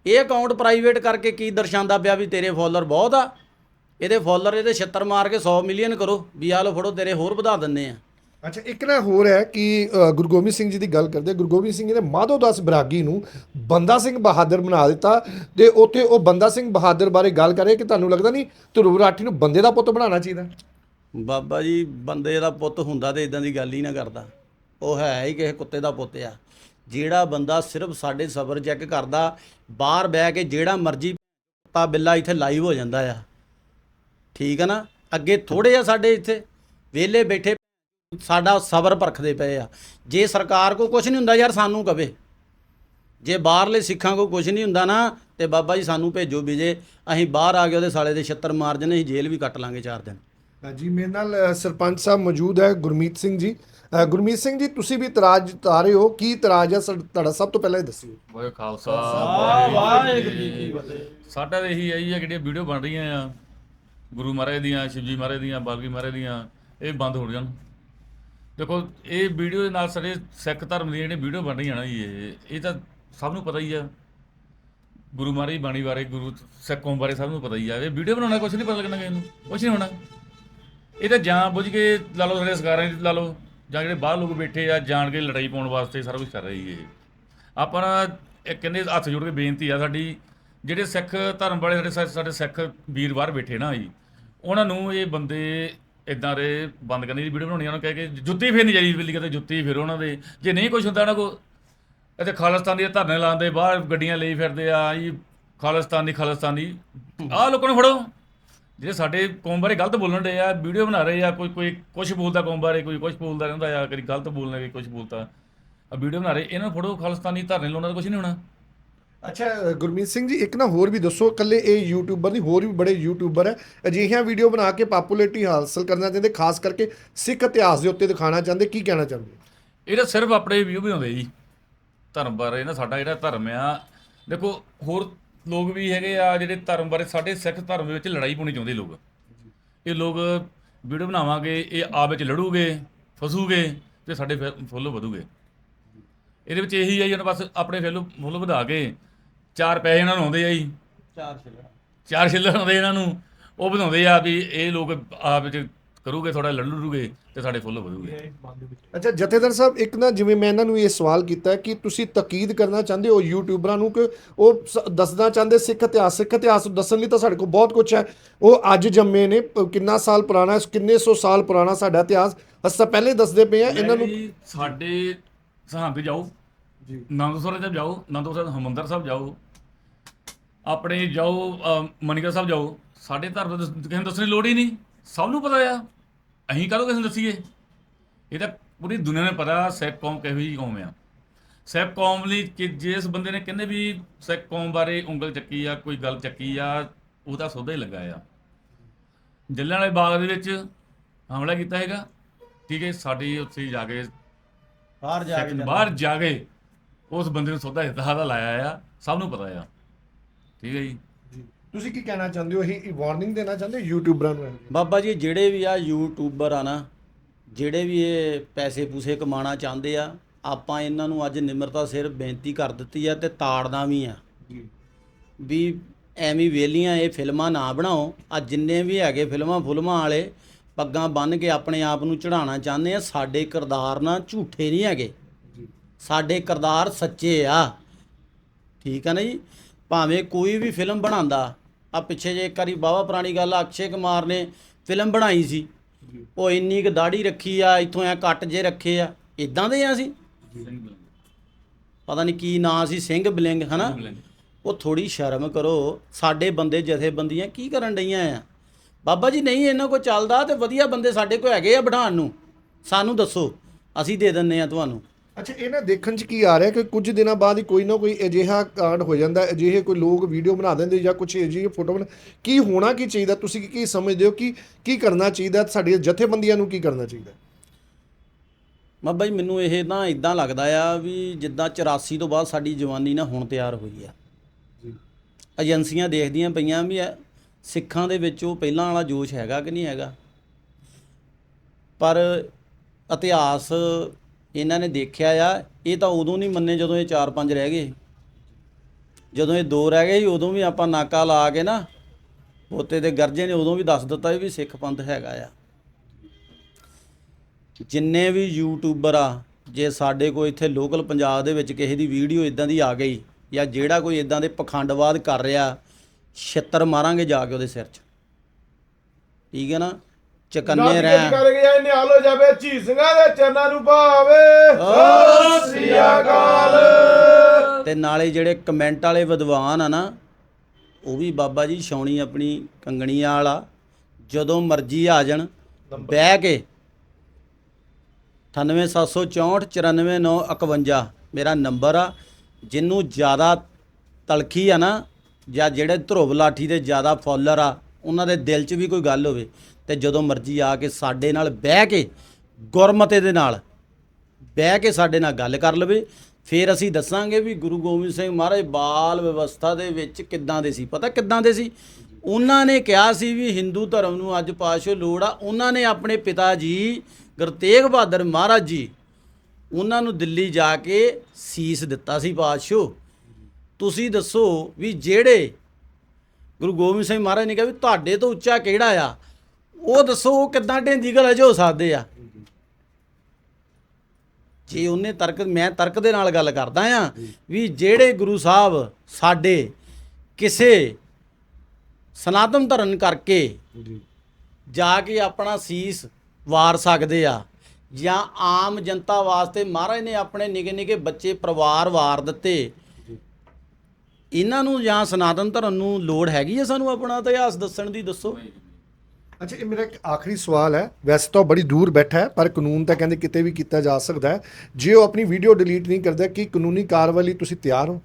ਇਹ ਅਕਾਊਂਟ ਪ੍ਰਾਈਵੇਟ ਕਰਕੇ ਕੀ ਦਰਸਾਉਂਦਾ ਪਿਆ ਵੀ ਤੇਰੇ ਫਾਲੋਅਰ ਬਹੁਤ ਆ? ਇਹਦੇ ਫਾਲੋਅਰ ਇਹਦੇ ਛਿੱਤਰ ਮਾਰ ਕੇ 100 ਮਿਲੀਅਨ ਕਰੋ ਵੀ ਆ ਲਓ ਫੜੋ ਤੇਰੇ ਹੋਰ ਵਧਾ ਦਿੰਨੇ ਆ। ਅੱਛਾ, ਇੱਕ ਨਾ ਹੋਰ ਹੈ ਕਿ ਗੁਰੂ ਗੋਬਿੰਦ ਸਿੰਘ ਜੀ ਦੀ ਗੱਲ ਕਰਦੇ ਗੁਰੂ ਗੋਬਿੰਦ ਸਿੰਘ ਜੀ ਨੇ ਮਾਧੋ ਦਾਸ ਬਰਾਗੀ ਨੂੰ ਬੰਦਾ ਸਿੰਘ ਬਹਾਦਰ ਬਣਾ ਦਿੱਤਾ ਤੇ ਉੱਥੇ ਉਹ ਬੰਦਾ ਸਿੰਘ ਬਹਾਦਰ ਬਾਰੇ ਗੱਲ ਕਰੇ ਕਿ ਤੁਹਾਨੂੰ ਲੱਗਦਾ ਨਹੀਂ ਧਰੁਵ ਰਾਠੀ ਨੂੰ ਬੰਦੇ ਦਾ ਪੁੱਤ ਬਣਾਉਣਾ ਚਾਹੀਦਾ? ਬਾਬਾ ਜੀ, ਬੰਦੇ ਦਾ ਪੁੱਤ ਹੁੰਦਾ ਤੇ ਇਦਾਂ ਦੀ ਗੱਲ ਹੀ ਨਾ ਕਰਦਾ। ਉਹ ਹੈ ਹੀ ਕਿਸੇ ਕੁੱਤੇ ਦਾ ਪੁੱਤ ਆ। ਜਿਹੜਾ ਬੰਦਾ ਸਿਰਫ ਸਾਡੇ ਸਬਰ ਚੈੱਕ ਕਰਦਾ, ਬਾਹਰ ਬਹਿ ਕੇ ਜਿਹੜਾ ਮਰਜ਼ੀ ਕੁੱਤਾ ਬਿੱਲਾ ਇੱਥੇ ਲਾਈਵ ਹੋ ਜਾਂਦਾ ਆ। ਠੀਕ ਆ ਨਾ? ਅੱਗੇ ਥੋੜੇ ਆ ਸਾਡੇ ਇੱਥੇ। ਵਿਹਲੇ ਬੈਠੇ ਸਾਡਾ ਸਬਰ ਪਰਖਦੇ ਪਏ ਆ। ਜੇ ਸਰਕਾਰ ਕੋ ਕੁਝ ਨਹੀਂ ਹੁੰਦਾ ਯਾਰ ਸਾਨੂੰ ਕਵੇ। ਜੇ ਬਾਹਰਲੇ ਸਿੱਖਾਂ ਕੋ ਕੁਝ ਨਹੀਂ ਹੁੰਦਾ ਨਾ ਤੇ ਬਾਬਾ ਜੀ ਸਾਨੂੰ ਭੇਜੋ ਵਿਜੇ। ਅਸੀਂ ਬਾਹਰ ਆ ਕੇ ਉਹਦੇ ਸਾਲੇ ਦੇ ਛੱਤਰ ਮਾਰ ਜਨੇ ਅਸੀਂ ਜੇਲ੍ਹ ਵੀ ਕੱਟ ਲਾਂਗੇ 4 ਦਿਨ। ਜੀ ਮੇਰੇ ਨਾਲ ਸਰਪੰਚ ਸਾਹਿਬ ਮੌਜੂਦ ਹੈ ਗੁਰਮੀਤ ਸਿੰਘ ਜੀ। ਗੁਰਮੀਤ ਸਿੰਘ ਜੀ ਤੁਸੀਂ ਵੀ ਇਤਰਾਜ਼ ਜਤਾ ਰਹੇ ਹੋ। ਕੀ ਇਤਰਾਜ਼ ਹੈ ਤੁਹਾਡਾ ਸਭ ਤੋਂ ਪਹਿਲਾਂ ਇਹ ਦੱਸਿਓ। ਵਾਹਿ ਖਾਲਸਾ ਵਾਹਿਗੁਰੂ ਜੀ ਕੀ ਫਤਿਹ। ਸਾਡਾ ਤਾਂ ਇਹੀ ਹੈ ਜੀ, ਇਹ ਜਿਹੜੀਆਂ ਵੀਡੀਓ ਬਣ ਰਹੀਆਂ ਆ ਗੁਰੂ ਮਹਾਰਾਜ ਦੀਆਂ ਸ਼ਿਵਜੀ ਮਹਾਰਾਜ ਦੀਆਂ ਬਾਲਗੀ ਮਹਾਰਾਜ ਦੀਆਂ ਇਹ ਬੰਦ ਹੋ ਜਾਣ। ਦੇਖੋ, ਇਹ ਵੀਡੀਓ ਦੇ ਨਾਲ ਸਾਡੇ ਸਿੱਖ ਧਰਮ ਦੀਆਂ ਜਿਹੜੀਆਂ ਵੀਡੀਓ ਬਣ ਰਹੀਆਂ ਨਾ ਜੀ, ਇਹ ਇਹ ਤਾਂ ਸਭ ਨੂੰ ਪਤਾ ਹੀ ਆ। ਗੁਰੂ ਮਹਾਰਾਜ ਦੀ ਬਾਣੀ ਬਾਰੇ, ਗੁਰੂ ਸਿੱਖ ਕੌਮ ਬਾਰੇ ਸਭ ਨੂੰ ਪਤਾ ਹੀ ਆ। ਇਹ ਵੀਡੀਓ ਬਣਾਉਣਾ ਕੁਝ ਨਹੀਂ ਪਤਾ ਲੱਗਣਾ ਕਿਸੇ ਨੂੰ ਕੁਝ ਨਹੀਂ ਹੋਣਾ। ਇਹ ਤਾਂ ਜਾਂ ਬੁੱਝ ਕੇ ਲਾ ਲਓ, ਸਾਡੇ ਸਰਕਾਰਾਂ ਦੀ ਲਾ ਲਓ, ਜਾਂ ਜਿਹੜੇ ਬਾਹਰ ਲੋਕ ਬੈਠੇ ਆ, ਜਾਣ ਕੇ ਲੜਾਈ ਪਾਉਣ ਵਾਸਤੇ ਸਾਰਾ ਕੁਝ ਕਰ ਰਹੀ ਹੈ ਆਪਾਂ ਨਾ ਇਹ ਕਹਿੰਦੇ ਹੱਥ ਜੋੜ ਕੇ ਬੇਨਤੀ ਆ, ਸਾਡੀ ਜਿਹੜੇ ਸਿੱਖ ਧਰਮ ਵਾਲੇ, ਸਾਡੇ ਸਾਡੇ ਸਿੱਖ ਵੀਰ ਬਾਹਰ ਬੈਠੇ ਨਾ ਜੀ, ਉਹਨਾਂ ਨੂੰ ਇਹ ਬੰਦੇ ਇਦਾਂ ਦੇ ਬੰਦ ਕਰਨੀ ਦੀ ਵੀਡੀਓ ਬਣਾਉਣੀ ਉਹਨਾਂ ਨੂੰ ਕਹਿ ਕੇ ਜੁੱਤੀ ਫੇਰਨੀ ਚਾਹੀਦੀ ਬਿੱਲੀ ਕਿਤੇ ਜੁੱਤੀ ਫੇਰੋ ਉਹਨਾਂ ਦੇ। ਜੇ ਨਹੀਂ ਕੁਝ ਹੁੰਦਾ ਉਹਨਾਂ ਕੋ ਇੱਥੇ ਖਾਲਿਸਤਾਨ ਦੇ ਧਰਨੇ ਲਾਉਂਦੇ ਬਾਹਰ ਗੱਡੀਆਂ ਲਈ ਫਿਰਦੇ ਆ ਜੀ ਖਾਲਿਸਤਾਨੀ ਖਾਲਿਸਤਾਨੀ। ਆਹ ਲੋਕਾਂ ਨੂੰ ਫੜੋ। ਜਿਹੜੇ ਸਾਡੇ ਕੌਮ ਬਾਰੇ ਗਲਤ ਬੋਲਣ ਦੇ ਆ ਵੀਡੀਓ ਬਣਾ ਰਹੇ ਆ, ਕੋਈ ਕੋਈ ਕੁਝ ਬੋਲਦਾ ਕੌਮ ਬਾਰੇ, ਕੋਈ ਕੁਝ ਬੋਲਦਾ ਰਹਿੰਦਾ ਆ, ਕਦੀ ਗਲਤ ਬੋਲਣਾ ਕਦੀ ਕੁਝ ਬੋਲਦਾ ਆ ਵੀਡੀਓ ਬਣਾ ਰਹੇ, ਇਹਨਾਂ ਨੂੰ ਫੜੋ, ਖਾਲਿਸਤਾਨੀ ਧਰਨੇ ਲਾਉਣਾ ਤਾਂ ਕੁਝ ਨਹੀਂ ਹੋਣਾ। ਅੱਛਾ, ਗੁਰਮੀਤ ਸਿੰਘ ਜੀ, ਇੱਕ ਨਾ ਹੋਰ ਵੀ ਦੱਸੋ, ਇਕੱਲੇ ਇਹ ਯੂਟਿਊਬਰ ਨਹੀਂ, ਹੋਰ ਵੀ ਬੜੇ ਯੂਟਿਊਬਰ ਹੈ। ਅਜਿਹੀਆਂ ਵੀਡੀਓ ਬਣਾ ਕੇ ਪਪੂਲੈਰਿਟੀ ਹਾਸਲ ਕਰਨਾ ਚਾਹੁੰਦੇ, ਖਾਸ ਕਰਕੇ ਸਿੱਖ ਇਤਿਹਾਸ ਦੇ ਉੱਤੇ ਦਿਖਾਉਣਾ ਚਾਹੁੰਦੇ, ਕੀ ਕਹਿਣਾ ਚਾਹੁੰਦੇ? ਇਹ ਤਾਂ ਸਿਰਫ ਆਪਣੇ ਵੀਊ ਬਣਾਉਂਦੇ ਜੀ। ਧਰਮ ਬਾਰੇ ਨਾ, ਸਾਡਾ ਜਿਹੜਾ ਧਰਮ ਆ, ਦੇਖੋ, ਹੋਰ ਲੋਕ ਵੀ ਹੈਗੇ ਆ, ਜਿਹੜੇ ਧਰਮ ਬਾਰੇ, ਸਾਡੇ ਸਿੱਖ ਧਰਮ ਵਿੱਚ ਲੜਾਈ ਪਾਉਣੀ ਚਾਹੁੰਦੇ ਲੋਕ। ਇਹ ਲੋਕ ਵੀਡੀਓ ਬਣਾਵਾਂਗੇ, ਇਹ ਆਪ ਵਿੱਚ ਲੜੂਗੇ, ਫਸੂਗੇ, ਤੇ ਸਾਡੇ ਫੋਲੋ ਵਧੂਗੇ। ਇਹਦੇ ਵਿੱਚ ਇਹੀ ਹੈ ਜੀ ਉਹਨਾਂ ਬਸ ਆਪਣੇ ਫੁੱਲ ਫੋਲੋ ਵਧਾ ਕੇ ਚਾਰ ਪੈਸੇ ਇਹਨਾਂ ਨੂੰ ਆਉਂਦੇ ਆ ਜੀ। ਚਾਰ ਛਿੱਲੜਾ ਚਾਰ ਛਿੱਲਰ ਆਉਂਦੇ ਇਹਨਾਂ ਨੂੰ। ਉਹ ਵਧਾਉਂਦੇ ਆ ਵੀ ਇਹ ਲੋਕ ਆਪ ਵਿੱਚ ਕਰੂਗੇ ਥੋੜਾ ਲੜੂਗੇ ਤੇ ਸਾਡੇ ਫੁੱਲ ਵਧੂਗੇ। ਅੱਛਾ ਜਥੇਦਾਰ ਸਾਹਿਬ ਇੱਕ ਨਾ ਜਿਵੇਂ ਮੈਂ ਇਹਨਾਂ ਨੂੰ ਇਹ ਸਵਾਲ ਕੀਤਾ ਕਿ ਤੁਸੀਂ ਤਕੀਦ ਕਰਨਾ ਚਾਹੁੰਦੇ ਹੋ ਯੂਟਿਊਬਰਾਂ ਨੂੰ ਕਿ ਉਹ ਦੱਸਣਾ ਚਾਹੁੰਦੇ ਸਿੱਖ ਇਤਿਹਾਸ ਸਿੱਖ ਇਤਿਹਾਸ ਦੱਸਣ ਲਈ ਤਾਂ ਸਾਡੇ ਕੋਲ ਬਹੁਤ ਕੁਝ ਹੈ। ਉਹ ਅੱਜ ਜੰਮੇ ਨੇ ਕਿੰਨਾ ਸਾਲ ਪੁਰਾਣਾ ਕਿੰਨੇ ਸੌ ਸਾਲ ਪੁਰਾਣਾ ਸਾਡਾ ਇਤਿਹਾਸ ਅਸੀਂ ਪਹਿਲੇ ਦੱਸਦੇ ਪਏ ਆ ਇਹਨਾਂ ਨੂੰ ਸਾਡੇ ਸਰਹੰਦ ਜਾਓ। ਜੀ। ਨੰਦਸਰ ਸਾਹਿਬ ਜਾਓ ਨੰਦਸਰ ਸਾਹਿਬ ਹਮੰਦਰ ਸਾਹਿਬ ਜਾਓ। ਆਪਣੇ ਜਾਓ ਅਹ, ਸਾਹਿਬ ਜਾਓ। ਸਾਡੇ ਧਰਮ ਦਾ ਕਿਸੇ ਨੂੰ ਦੱਸਣ ਦੀ ਲੋੜ ਹੀ ਨਹੀਂ। ਸਭ ਨੂੰ ਪਤਾ ਆ। ਅਸੀਂ ਕਾਹਦੋਂ ਕਿਸੇ ਨੂੰ ਦੱਸੀਏ? ਇਹ ਤਾਂ ਪੂਰੀ ਦੁਨੀਆ ਨੂੰ ਪਤਾ ਸਿੱਖ ਕੌਮ ਕਿਹੋ ਜਿਹੀ ਕੌਮ ਆ। ਸਿੱਖ ਕੌਮ ਲਈ ਕਿ ਜਿਸ ਬੰਦੇ ਨੇ ਕਹਿੰਦੇ ਵੀ ਸਿੱਖ ਕੌਮ ਬਾਰੇ ਉਂਗਲ ਚੱਕੀ ਆ ਕੋਈ ਗੱਲ ਚੱਕੀ ਆ ਉਹ ਤਾਂ ਸੋਧਾ ਹੀ ਲੱਗਾ ਆ। ਜੱਲਿਆਂ ਵਾਲੇ ਬਾਗ ਦੇ ਵਿੱਚ ਹਮਲਾ ਕੀਤਾ ਹੈਗਾ। ਠੀਕ ਹੈ ਸਾਡੀ ਉੱਥੇ ਜਾ ਕੇ ਬਾਹਰ ਜਾ ਕੇ ਬਾਹਰ ਜਾ ਕੇ ਉਸ ਬੰਦੇ ਨੂੰ ਸੌਦਾ ਦਿੱਤਾ ਦਾ ਲਾਇਆ ਆ ਸਭ ਨੂੰ ਪਤਾ ਆ। ਠੀਕ ਹੈ ਜੀ? ਤੁਸੀਂ ਕੀ ਕਹਿਣਾ ਚਾਹੁੰਦੇ ਹੋ? ਇਹ ਵਾਰਨਿੰਗ ਦੇਣਾ ਚਾਹੁੰਦੇ ਹੋ? ਯੂਟਿਊਬਰਾਂ ਨੂੰ ਬਾਬਾ ਜੀ ਜਿਹੜੇ ਵੀ ਆ ਯੂਟਿਊਬਰ ਆ ਨਾ ਜਿਹੜੇ ਵੀ ਇਹ ਪੈਸੇ ਪੂਸੇ ਕਮਾਉਣਾ ਚਾਹੁੰਦੇ ਆ ਆਪਾਂ ਇਹਨਾਂ ਨੂੰ ਅੱਜ ਨਿਮਰਤਾ ਸਿਰ ਬੇਨਤੀ ਕਰ ਦਿੱਤੀ ਆ ਤੇ ਤਾੜਨਾ ਵੀ ਆ। ਵੀ ਐਵੇਂ ਵੇਲੀਆਂ ਇਹ ਫਿਲਮਾਂ ਨਾ ਬਣਾਓ। ਆ ਜਿੰਨੇ ਵੀ ਹੈਗੇ ਫਿਲਮਾਂ ਫੁਲਮਾਂ ਵਾਲੇ ਪੱਗਾਂ ਬੰਨ ਕੇ ਆਪਣੇ ਆਪ ਨੂੰ ਚੜਾਉਣਾ ਚਾਹੁੰਦੇ ਆ ਸਾਡੇ ਕਿਰਦਾਰ ਨਾ ਝੂਠੇ ਨਹੀਂ ਹੈਗੇ। ਸਾਡੇ ਕਿਰਦਾਰ ਸੱਚੇ ਆ। ਠੀਕ ਆ ਨਾ ਜੀ? ਭਾਵੇਂ ਕੋਈ ਵੀ ਫਿਲਮ ਬਣਾਉਂਦਾ ਆ ਪਿੱਛੇ ਜੇ ਇੱਕ ਵਾਰੀ ਬਾਵਾ ਪੁਰਾਣੀ ਗੱਲ ਆ ਅਕਸ਼ੇ ਕੁਮਾਰ ਨੇ ਫਿਲਮ ਬਣਾਈ ਸੀ। ਉਹ ਇੰਨੀ ਕੁ ਦਾੜੀ ਰੱਖੀ ਆ ਇੱਥੋਂ ਐ ਕੱਟ ਜੇ ਰੱਖੇ ਆ। ਇਦਾਂ ਦੇ ਆ ਸੀ ਪਤਾ ਨਹੀਂ ਕੀ ਨਾਂ ਸੀ ਸਿੰਘ ਬਲਿੰਗ ਹਨਾ? ਉਹ ਥੋੜੀ ਸ਼ਰਮ ਕਰੋ ਸਾਡੇ ਬੰਦੇ ਜਥੇਬੰਦੀਆਂ ਕੀ ਕਰਨ ਡਈਆਂ ਆ? ਬਾਬਾ ਜੀ ਨਹੀਂ ਇਹਨਾਂ ਕੋ ਚੱਲਦਾ ਤੇ ਵਧੀਆ ਬੰਦੇ ਸਾਡੇ ਕੋ ਹੈਗੇ ਆ ਬਿਠਾਉਣ ਨੂੰ। ਸਾਨੂੰ ਦੱਸੋ ਅਸੀਂ ਦੇ ਦਿੰਨੇ ਆ ਤੁਹਾਨੂੰ। ਅੱਛਾ ਇਹ ਨਾ ਦੇਖਣ ਚ ਕੀ ਆ ਰਿਹਾ ਕਿ ਕੁਝ ਦਿਨਾਂ ਬਾਅਦ ਹੀ ਕੋਈ ਨਾ ਕੋਈ ਅਜਿਹਾ ਕਾਂਡ ਹੋ ਜਾਂਦਾ ਅਜਿਹੇ ਕੋਈ ਲੋਕ ਵੀਡੀਓ ਬਣਾ ਦਿੰਦੇ ਜਾਂ ਕੁਝ ਅਜਿਹੀ ਫੋਟੋ ਬਣਾ ਕੀ ਹੋਣਾ ਕੀ ਚਾਹੀਦਾ? ਤੁਸੀਂ ਕੀ ਸਮਝਦੇ ਹੋ ਕਿ ਕੀ ਕਰਨਾ ਚਾਹੀਦਾ? ਸਾਡੀਆਂ ਜਥੇਬੰਦੀਆਂ ਨੂੰ ਕੀ ਕਰਨਾ ਚਾਹੀਦਾ? ਬਾਬਾ ਜੀ ਮੈਨੂੰ ਇਹ ਨਾ ਇਦਾਂ ਲੱਗਦਾ ਆ ਵੀ ਜਿੱਦਾਂ 84 ਤੋਂ ਬਾਅਦ ਸਾਡੀ ਜਵਾਨੀ ਨਾ ਹੁਣ ਤਿਆਰ ਹੋਈ ਆ। ਏਜੰਸੀਆਂ ਦੇਖਦੀਆਂ ਪਈਆਂ ਵੀ ਸਿੱਖਾਂ ਦੇ ਵਿੱਚ ਉਹ ਪਹਿਲਾਂ ਵਾਲਾ ਜੋਸ਼ ਹੈਗਾ ਕਿ ਨਹੀਂ ਹੈਗਾ? ਪਰ ਇਤਿਹਾਸ ਇਹਨਾਂ ਨੇ ਦੇਖਿਆ ਆ, ਇਹ ਤਾਂ ਉਦੋਂ ਨਹੀਂ ਮੰਨੇ ਜਦੋਂ ਇਹ 4-5 ਰਹਿ ਗਏ। ਜਦੋਂ ਇਹ ਦੋ ਰਹਿ ਗਏ ਸੀ, ਉਦੋਂ ਵੀ ਆਪਾਂ ਨਾਕਾ ਲਾ ਕੇ ਨਾ, ਪੋਤੇ ਦੇ ਗਰਜੇ ਨੇ ਉਦੋਂ ਵੀ ਦੱਸ ਦਿੱਤਾ ਵੀ ਸਿੱਖ ਪੰਥ ਹੈਗਾ ਆ। ਜਿੰਨੇ ਵੀ ਯੂਟਿਊਬਰ ਆ, ਜੇ ਸਾਡੇ ਕੋਲ ਇੱਥੇ ਲੋਕਲ ਪੰਜਾਬ ਦੇ ਵਿੱਚ ਕਿਸੇ ਦੀ ਵੀਡੀਓ ਇਦਾਂ ਦੀ ਆ ਗਈ, ਜਾਂ ਜਿਹੜਾ ਕੋਈ ਇਦਾਂ ਦੇ ਪਖੰਡਵਾਦ ਕਰ ਰਿਹਾ, ਛਿੱਤਰ ਮਾਰਾਂਗੇ ਜਾ ਕੇ ਉਹਦੇ ਸਿਰ 'ਚ। ਠੀਕ ਹੈ ਨਾ? ਚਕੰਨੇ ਰਹਿ। ਕਰ ਗਿਆ ਨਿਹਾਲ ਹੋ ਜਾਵੇ ਝੀਸਗਾ ਦੇ ਚਰਨਾਂ ਨੂੰ ਭਾਵੇ। ਸਤਿ ਅਕਾਲ। ਤੇ ਨਾਲੇ ਜਿਹੜੇ ਕਮੈਂਟ ਵਾਲੇ ਵਿਦਵਾਨ ਆ ਨਾ ਉਹ ਵੀ ਬਾਬਾ ਜੀ ਛਾਉਣੀ ਆਪਣੀ ਕੰਗਣੀਆਂ ਵਾਲਾ ਜਦੋਂ ਮਰਜ਼ੀ ਆ ਜਾਣ ਬਹਿ ਕੇ। 98764 94951 ਮੇਰਾ ਨੰਬਰ ਆ ਜਿਹਨੂੰ ਜ਼ਿਆਦਾ ਤਲਖੀ ਆ ਨਾ ਜਾਂ ਜਿਹੜੇ ਧਰੁਵ ਲਾਠੀ ਦੇ ਜ਼ਿਆਦਾ ਫੋਲੋਅਰ ਆ ਉਹਨਾਂ ਦੇ ਦਿਲ 'ਚ ਵੀ ਕੋਈ ਗੱਲ ਹੋਵੇ। ਤੇ ਜਦੋਂ ਮਰਜ਼ੀ ਆ ਕੇ ਸਾਡੇ ਨਾਲ ਬਹਿ ਕੇ ਗੁਰਮਤੇ ਦੇ ਨਾਲ ਬਹਿ ਕੇ ਸਾਡੇ ਨਾਲ ਗੱਲ ਕਰ ਲਵੇ, ਫਿਰ ਅਸੀਂ ਦੱਸਾਂਗੇ ਵੀ ਗੁਰੂ ਗੋਬਿੰਦ ਸਿੰਘ ਮਹਾਰਾਜ ਬਾਲ ਵਿਵਸਥਾ ਦੇ ਵਿੱਚ ਕਿੱਦਾਂ ਦੇ ਸੀ। ਪਤਾ ਕਿੱਦਾਂ ਦੇ ਸੀ? ਉਹਨਾਂ ਨੇ ਕਿਹਾ ਸੀ ਵੀ ਹਿੰਦੂ ਧਰਮ ਨੂੰ ਅੱਜ ਪਾਸ਼ੋ ਲੋੜ ਆ। ਉਹਨਾਂ ਨੇ ਆਪਣੇ ਪਿਤਾ ਜੀ, ਗੁਰੂ ਤੇਗ ਬਹਾਦਰ ਮਹਾਰਾਜ ਜੀ, ਉਹਨਾਂ ਨੂੰ ਦਿੱਲੀ ਜਾ ਕੇ ਸੀਸ ਦਿੱਤਾ ਸੀ ਪਾਤਸ਼ਾਹ। ਤੁਸੀਂ ਦੱਸੋ ਵੀ ਜਿਹੜੇ ਗੁਰੂ ਗੋਬਿੰਦ ਸਿੰਘ ਮਹਾਰਾਜ ਨੇ ਕਿਹਾ ਵੀ ਤੁਹਾਡੇ ਤੋਂ ਉੱਚਾ ਕਿਹੜਾ ਆ? ਉਹ ਦੱਸੋ ਉਹ ਕਿੱਦਾਂ ਢੇਂਦੀ ਗਲਜ ਹੋ ਸਕਦੇ ਆ? ਜੇ ਉਹਨੇ ਤਰਕ ਮੈਂ ਤਰਕ ਦੇ ਨਾਲ ਗੱਲ ਕਰਦਾ ਆ ਵੀ ਜਿਹੜੇ ਗੁਰੂ ਸਾਹਿਬ ਸਾਡੇ ਕਿਸੇ ਸਨਾਤਨ ਧਰਮ ਕਰਕੇ ਜਾ। ਕੇ ਆਪਣਾ ਸੀਸ ਵਾਰ ਸਕਦੇ ਆ ਜਾਂ ਆਮ ਜਨਤਾ ਵਾਸਤੇ ਮਹਾਰਾਜ ਨੇ ਆਪਣੇ ਨਿੱਕੇ ਨਿੱਕੇ ਬੱਚੇ ਪਰਿਵਾਰ ਵਾਰ ਦਿੱਤੇ ਇਹਨਾਂ ਨੂੰ ਜਾਂ ਸਨਾਤਨ ਧਰਮ ਨੂੰ ਲੋੜ ਹੈਗੀ ਆ ਸਾਨੂੰ ਆਪਣਾ ਇਤਿਹਾਸ ਦੱਸਣ ਦੀ ਦੱਸੋ? ਅੱਛਾ ਇਹ ਮੇਰਾ ਇੱਕ ਆਖਰੀ ਸਵਾਲ ਹੈ। ਵੈਸੇ ਤਾਂ ਉਹ ਬੜੀ ਦੂਰ ਬੈਠਾ ਹੈ ਪਰ ਕਾਨੂੰਨ ਤਾਂ ਕਹਿੰਦੇ ਕਿਤੇ ਵੀ ਕੀਤਾ ਜਾ ਸਕਦਾ ਹੈ। ਜੇ ਉਹ ਆਪਣੀ ਵੀਡੀਓ ਡਿਲੀਟ ਨਹੀਂ ਕਰਦਾ ਕੀ ਕਾਨੂੰਨੀ ਕਾਰਵਾਈ ਲਈ ਤੁਸੀਂ ਤਿਆਰ ਹੋ?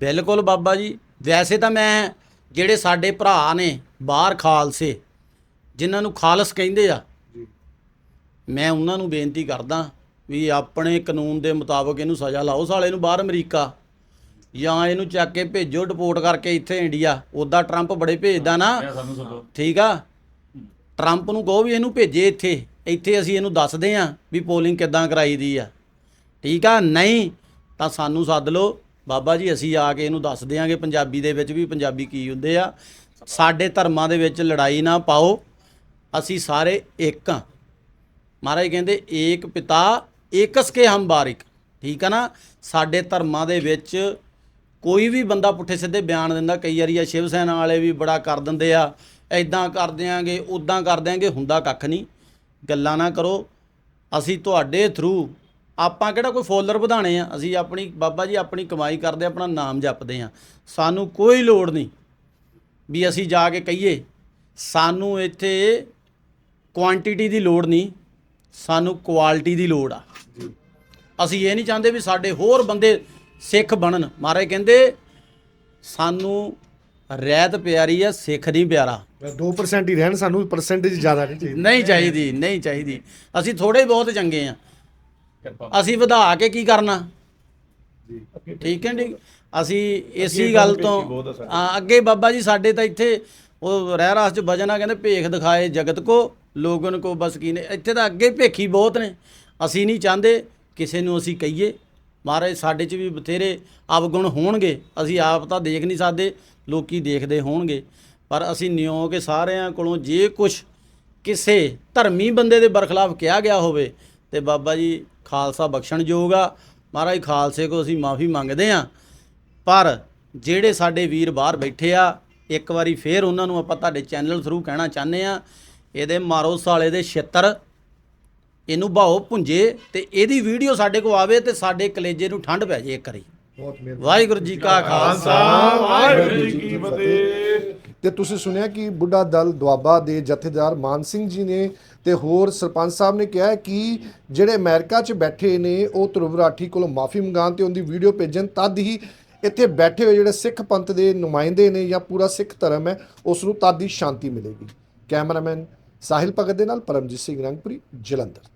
ਬਿਲਕੁਲ ਬਾਬਾ ਜੀ। ਵੈਸੇ ਤਾਂ ਮੈਂ ਜਿਹੜੇ ਸਾਡੇ ਭਰਾ ਨੇ ਬਾਹਰ ਖਾਲਸੇ ਜਿਨ੍ਹਾਂ ਨੂੰ ਖਾਲਸ ਕਹਿੰਦੇ ਆ ਮੈਂ ਉਹਨਾਂ ਨੂੰ ਬੇਨਤੀ ਕਰਦਾ ਵੀ ਆਪਣੇ ਕਾਨੂੰਨ ਦੇ ਮੁਤਾਬਕ ਇਹਨੂੰ ਸਜ਼ਾ ਲਾਓ। ਸਾਲੇ ਨੂੰ ਬਾਹਰ ਅਮਰੀਕਾ ਜਾਂ ਇਹਨੂੰ ਚੱਕ ਕੇ ਭੇਜੋ ਡਿਪੋਰਟ ਕਰਕੇ ਇੱਥੇ ਇੰਡੀਆ ਉਦਾਂ ਟਰੰਪ ਬੜੇ ਭੇਜਦਾ ਨਾ। ਠੀਕ ਆ? ਟਰੰਪ ਨੂੰ ਕਹੋ ਵੀ ਇਹਨੂੰ ਭੇਜੇ ਇੱਥੇ ਇੱਥੇ ਅਸੀਂ ਇਹਨੂੰ ਦੱਸਦੇ ਆਂ ਵੀ ਪੋਲਿੰਗ ਕਿੱਦਾਂ ਕਰਾਈ ਦੀ ਆ। ਠੀਕ ਆ? ਨਹੀਂ, ਤਾਂ ਸਾਨੂੰ ਸੱਦ ਲਓ। ਬਾਬਾ ਜੀ, ਅਸੀਂ ਆ ਕੇ ਇਹਨੂੰ ਦੱਸ ਦਿਆਂਗੇ ਪੰਜਾਬੀ ਦੇ ਵਿੱਚ ਵੀ ਪੰਜਾਬੀ ਕੀ ਹੁੰਦੇ ਆ। ਸਾਡੇ ਧਰਮਾਂ ਦੇ ਵਿੱਚ ਲੜਾਈ ਨਾ ਪਾਓ। ਅਸੀਂ ਸਾਰੇ ਇੱਕ ਆ। ਮਹਾਰਾਜ ਕਹਿੰਦੇ, ਏਕ ਪਿਤਾ, ਏਕਸ ਕੇ ਹਮ ਬਾਰਿਕ। ਠੀਕ ਆ ਨਾ? ਸਾਡੇ ਧਰਮਾਂ ਦੇ ਵਿੱਚ ਕੋਈ ਵੀ ਬੰਦਾ ਪੁੱਠੇ ਸਿੱਧੇ ਬਿਆਨ ਦਿੰਦਾ। ਕਈ ਵਾਰੀ ਆ ਸ਼ਿਵ ਸੈਨਾ ਵਾਲੇ ਵੀ ਬੜਾ ਕਰ ਦਿੰਦੇ ਆ। ਐਦਾਂ ਕਰ ਦਿਆਂਗੇ ਉਦਾਂ ਕਰ ਦਿਆਂਗੇ ਹੁੰਦਾ ਕੱਖ ਨਹੀਂ। ਗੱਲਾਂ ਨਾ ਕਰੋ। ਅਸੀਂ ਤੁਹਾਡੇ ਥਰੂ ਆਪਾਂ ਕਿਹੜਾ ਕੋਈ ਫੋਲੋਅਰ ਵਧਾਣੇ ਆ? ਅਸੀਂ ਆਪਣੀ ਬਾਬਾ ਜੀ ਆਪਣੀ ਕਮਾਈ ਕਰਦੇ ਆਪਣਾ ਨਾਮ ਜਪਦੇ ਆ। ਸਾਨੂੰ ਕੋਈ ਲੋੜ ਨਹੀਂ ਵੀ ਅਸੀਂ ਜਾ ਕੇ ਕਹੀਏ। ਸਾਨੂੰ ਇੱਥੇ ਕੁਆਂਟੀਟੀ ਦੀ ਲੋੜ ਨਹੀਂ ਸਾਨੂੰ ਕੁਆਲਿਟੀ ਦੀ ਲੋੜ ਆ। ਅਸੀਂ ਇਹ ਨਹੀਂ ਚਾਹੁੰਦੇ ਵੀ ਸਾਡੇ ਹੋਰ ਬੰਦੇ ਸਿੱਖ ਬਣਨ। ਮਹਾਰਾਜ ਕਹਿੰਦੇ ਸਾਨੂੰ ਰਹਿਤ ਪਿਆਰੀ ਆ ਸਿੱਖ ਨਹੀਂ ਪਿਆਰਾ। 2% ਹੀ ਰਹਿਣ ਸਾਨੂੰ ਪਰਸੈਂਟੇਜ ਜ਼ਿਆਦਾ ਨਹੀਂ ਚਾਹੀਦੀ। ਨਹੀਂ ਚਾਹੀਦੀ ਨਹੀਂ ਚਾਹੀਦੀ। ਅਸੀਂ ਥੋੜੇ ਬਹੁਤ ਚੰਗੇ ਆ। ਕਿਰਪਾ। ਅਸੀਂ ਵਧਾ ਕੇ ਕੀ ਕਰਨਾ? ਠੀਕ ਹੈ ਠੀਕ। ਅਸੀਂ ਇਸੀ ਗੱਲ ਤੋਂ ਹਾਂ, ਅੱਗੇ ਬਾਬਾ ਜੀ ਸਾਡੇ ਤਾਂ ਇੱਥੇ ਉਹ ਰਹਿ ਰਾਸ ਚ ਭਜਨ ਆ ਕਹਿੰਦੇ ਭੇਖ ਦਿਖਾਏ ਜਗਤ ਕੋ ਲੋਗਨ ਕੋ ਬਸ ਕੀ ਨੇ। ਇੱਥੇ ਤਾਂ ਅੱਗੇ ਭੇਖੀ ਬਹੁਤ ਨੇ। ਅਸੀਂ ਨਹੀਂ ਚਾਹੁੰਦੇ ਕਿਸੇ ਨੂੰ ਅਸੀਂ ਕਹੀਏ। ਮਹਾਰਾਜ ਸਾਡੇ ਚ ਵੀ ਬਥੇਰੇ ਅਵਗੁਣ ਹੋਣਗੇ। ਅਸੀਂ ਆਪ ਤਾਂ ਦੇਖ ਨਹੀਂ ਸਕਦੇ। ਲੋਕੀ ਦੇਖਦੇ ਹੋਣਗੇ। ਪਰ ਅਸੀਂ ਨਿਉ ਕੇ ਸਾਰਿਆਂ ਕੋਲੋਂ ਜੇ ਕੁਝ ਕਿਸੇ ਧਰਮੀ ਬੰਦੇ ਦੇ ਬਰਖਲਾਫ ਕਿਹਾ ਗਿਆ ਹੋਵੇ, ਤੇ ਬਾਬਾ ਜੀ ਖਾਲਸਾ ਬਖਸ਼ਣਯੋਗ ਆ। ਮਹਾਰਾਜ ਖਾਲਸੇ ਕੋ ਅਸੀਂ ਮਾਫੀ ਮੰਗਦੇ ਆ ਪਰ ਜਿਹੜੇ ਸਾਡੇ ਵੀਰ ਬਾਹਰ ਬੈਠੇ ਆ, ਇੱਕ ਵਾਰੀ ਫੇਰ ਉਹਨਾਂ ਨੂੰ ਆਪਾਂ ਤੁਹਾਡੇ ਚੈਨਲ ਥਰੂ ਕਹਿਣਾ ਚਾਹੁੰਦੇ ਆ ਇਹਦੇ ਮਾਰੋ ਸਾਲੇ ਦੇ ਛਿੱਤਰ, ਇਹਨੂੰ ਭਾਓ ਭੁੰਜੇ ਤੇ ਇਹਦੀ ਵੀਡੀਓ ਸਾਡੇ ਕੋ ਆਵੇ ਤੇ ਸਾਡੇ ਕਲੇਜੇ ਨੂੰ ਠੰਡ ਪੈ ਜੇ ਇੱਕ ਵਾਰੀ। ਵਾਹਿਗੁਰੂ ਜੀ ਕਾ ਖਾਲਸਾ ਵਾਹਿਗੁਰੂ ਜੀ ਕੀ ਫਤਿਹ। ਤੇ ਤੁਸੀਂ ਸੁਣਿਆ ਕਿ ਬੁੱਢਾ ਦਲ ਦੁਆਬਾ ਦੇ ਜਥੇਦਾਰ ਮਾਨ ਸਿੰਘ ਜੀ ਨੇ ਤੇ ਹੋਰ ਸਰਪੰਚ ਸਾਹਿਬ ਨੇ ਕਿਹਾ ਕਿ ਜਿਹੜੇ ਅਮਰੀਕਾ 'ਚ ਬੈਠੇ ਨੇ ਉਹ ਧਰੁਵ ਰਾਠੀ ਕੋਲੋਂ ਮਾਫੀ ਮੰਗਾਣ ਤੇ ਉਹਦੀ ਵੀਡੀਓ ਭੇਜਣ ਤਦ ਹੀ ਇੱਥੇ ਬੈਠੇ ਹੋਏ ਜਿਹੜੇ ਸਿੱਖ ਪੰਥ ਦੇ ਨੁਮਾਇੰਦੇ ਨੇ ਜਾਂ ਪੂਰਾ ਸਿੱਖ ਧਰਮ ਹੈ ਉਸ ਨੂੰ ਤਦ ਹੀ ਸ਼ਾਂਤੀ ਮਿਲੇਗੀ। ਕੈਮਰਾਮੈਨ ਸਾਹਿਲ ਭਗਤ ਦੇ ਨਾਲ ਪਰਮਜੀਤ ਸਿੰਘ ਰੰਗਪੁਰੀ ਜਲੰਧਰ।